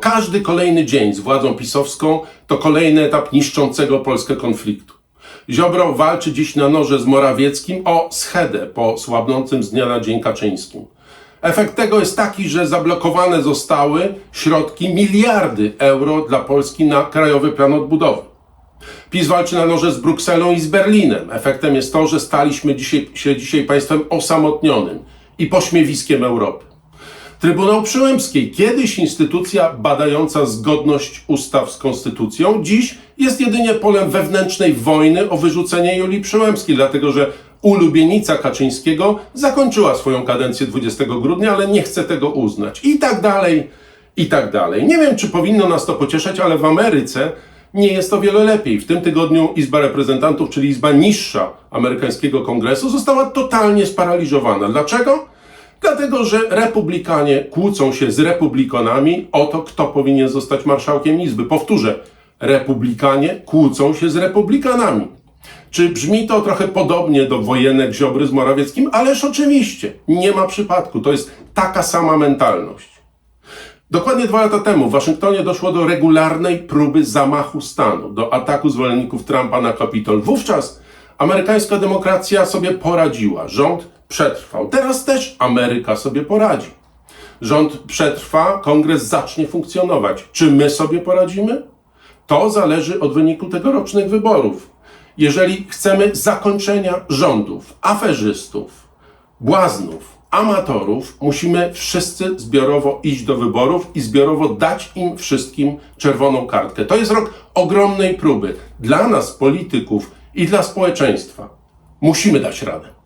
Każdy kolejny dzień z władzą pisowską to kolejny etap niszczącego Polskę konfliktu. Ziobro walczy dziś na noże z Morawieckim o schedę po słabnącym z dnia na dzień Kaczyńskim. Efekt tego jest taki, że zablokowane zostały środki miliardy euro dla Polski na Krajowy Plan Odbudowy. PiS walczy na noże z Brukselą i z Berlinem. Efektem jest to, że staliśmy dzisiaj, się dzisiaj państwem osamotnionym i pośmiewiskiem Europy. Trybunał Przyłębskiej, kiedyś instytucja badająca zgodność ustaw z konstytucją, dziś jest jedynie polem wewnętrznej wojny o wyrzucenie Julii Przyłębskiej, dlatego że ulubienica Kaczyńskiego zakończyła swoją kadencję 20 grudnia, ale nie chce tego uznać. I tak dalej, i tak dalej. Nie wiem, czy powinno nas to pocieszać, ale w Ameryce nie jest o wiele lepiej. W tym tygodniu Izba Reprezentantów, czyli Izba niższa amerykańskiego kongresu, została totalnie sparaliżowana. Dlaczego? Dlatego, że republikanie kłócą się z republikanami o to, kto powinien zostać marszałkiem Izby. Powtórzę, republikanie kłócą się z republikanami. Czy brzmi to trochę podobnie do wojenek Ziobry z Morawieckim? Ależ oczywiście, nie ma przypadku. To jest taka sama mentalność. Dokładnie dwa lata temu w Waszyngtonie doszło do regularnej próby zamachu stanu, do ataku zwolenników Trumpa na Kapitol. Wówczas amerykańska demokracja sobie poradziła, rząd przetrwał. Teraz też Ameryka sobie poradzi. Rząd przetrwa, kongres zacznie funkcjonować. Czy my sobie poradzimy? To zależy od wyniku tegorocznych wyborów. Jeżeli chcemy zakończenia rządów, aferzystów, błaznów, amatorów, musimy wszyscy zbiorowo iść do wyborów i zbiorowo dać im wszystkim czerwoną kartkę. To jest rok ogromnej próby dla nas, polityków i dla społeczeństwa. Musimy dać radę.